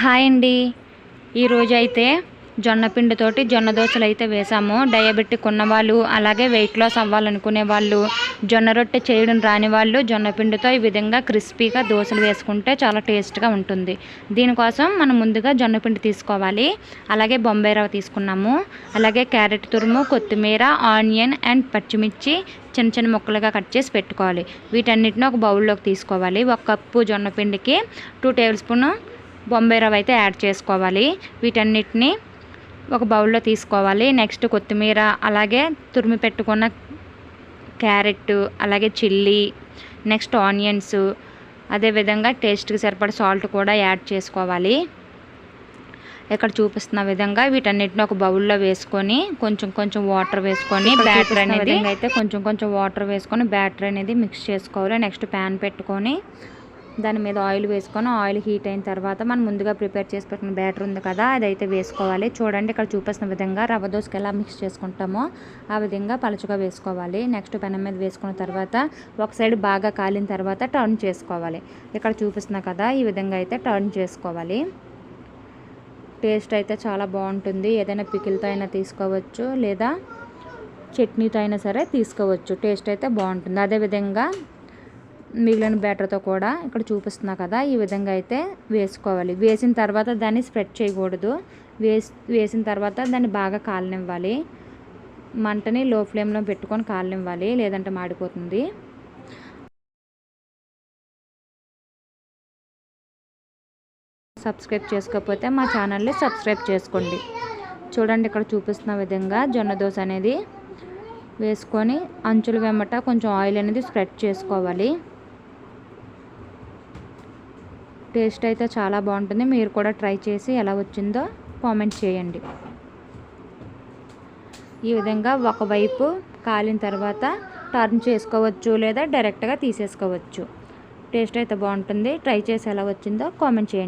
Hi అండి. ఈరోజు అయితే జొన్న పిండితోటి జొన్న దోశలు అయితే వేసాము. డయాబెటిక్ ఉన్నవాళ్ళు అలాగే వెయిట్ లాస్ అవ్వాలనుకునే వాళ్ళు జొన్న రొట్టె చేయడం రాని వాళ్ళు జొన్న పిండితో ఈ విధంగా క్రిస్పీగా దోశలు వేసుకుంటే చాలా టేస్ట్గా ఉంటుంది. దీనికోసం మనం ముందుగా జొన్న పిండి తీసుకోవాలి. అలాగే బొంబాయి రవ్వ తీసుకున్నాము. అలాగే క్యారెట్ తురుము కొత్తిమీర ఆనియన్ అండ్ పచ్చిమిర్చి చిన్న చిన్న ముక్కలుగా కట్ చేసి పెట్టుకోవాలి. వీటన్నిటిని ఒక బౌల్లోకి తీసుకోవాలి. ఒక కప్పు జొన్న పిండికి టూ టేబుల్ స్పూన్ బొంబాయి రవ్వ అయితే యాడ్ చేసుకోవాలి. వీటన్నిటిని ఒక బౌల్లో తీసుకోవాలి. నెక్స్ట్ కొత్తిమీర అలాగే తురిమి పెట్టుకున్న క్యారెట్ అలాగే చిల్లీ నెక్స్ట్ ఆనియన్స్ అదేవిధంగా టేస్ట్కి సరిపడ సాల్ట్ కూడా యాడ్ చేసుకోవాలి. ఇక్కడ చూపిస్తున్న విధంగా వీటన్నిటిని ఒక బౌల్లో వేసుకొని కొంచెం కొంచెం వాటర్ వేసుకొని బ్యాటర్ అనేది అయితే కొంచెం కొంచెం వాటర్ వేసుకొని బ్యాటర్ అనేది మిక్స్ చేసుకోవాలి. నెక్స్ట్ ప్యాన్ పెట్టుకొని దాని మీద ఆయిల్ వేసుకొని ఆయిల్ హీట్ అయిన తర్వాత మనం ముందుగా ప్రిపేర్ చేసి పెట్టిన బ్యాటర్ ఉంది కదా అదైతే వేసుకోవాలి. చూడండి ఇక్కడ చూపిస్తున్న విధంగా రవ్వ దోశకి ఎలా మిక్స్ చేసుకుంటామో ఆ విధంగా పలుచగా వేసుకోవాలి. నెక్స్ట్ పెనం మీద వేసుకున్న తర్వాత ఒక సైడ్ బాగా కాలిన తర్వాత టర్న్ చేసుకోవాలి. ఇక్కడ చూపిస్తున్నా కదా ఈ విధంగా అయితే టర్న్ చేసుకోవాలి. టేస్ట్ అయితే చాలా బాగుంటుంది. ఏదైనా పికిల్తో అయినా తీసుకోవచ్చు లేదా చట్నీతో అయినా సరే తీసుకోవచ్చు. టేస్ట్ అయితే బాగుంటుంది. అదేవిధంగా మిగిలిన బ్యాటర్తో కూడా ఇక్కడ చూపిస్తున్నా కదా ఈ విధంగా అయితే వేసుకోవాలి. వేసిన తర్వాత దాన్ని స్ప్రెడ్ చేయకూడదు. వేసి వేసిన తర్వాత దాన్ని బాగా కాలనివ్వాలి. మంటని లో ఫ్లేమ్లో పెట్టుకొని కాలనివ్వాలి లేదంటే మాడిపోతుంది. సబ్స్క్రైబ్ చేసుకోకపోతే మా ఛానల్ని సబ్స్క్రైబ్ చేసుకోండి. చూడండి ఇక్కడ చూపిస్తున్న విధంగా జొన్న దోశ అనేది వేసుకొని అంచుల వెమ్మట కొంచెం ఆయిల్ అనేది స్ప్రెడ్ చేసుకోవాలి. టేస్ట్ అయితే చాలా బాగుంటుంది. మీరు కూడా ట్రై చేసి ఎలా వచ్చిందో కామెంట్ చేయండి. ఈ విధంగా ఒకవైపు కాలిన తర్వాత టర్న్ చేసుకోవచ్చు లేదా డైరెక్ట్గా తీసేసుకోవచ్చు. టేస్ట్ అయితే బాగుంటుంది. ట్రై చేసి ఎలా వచ్చిందో కామెంట్ చేయండి.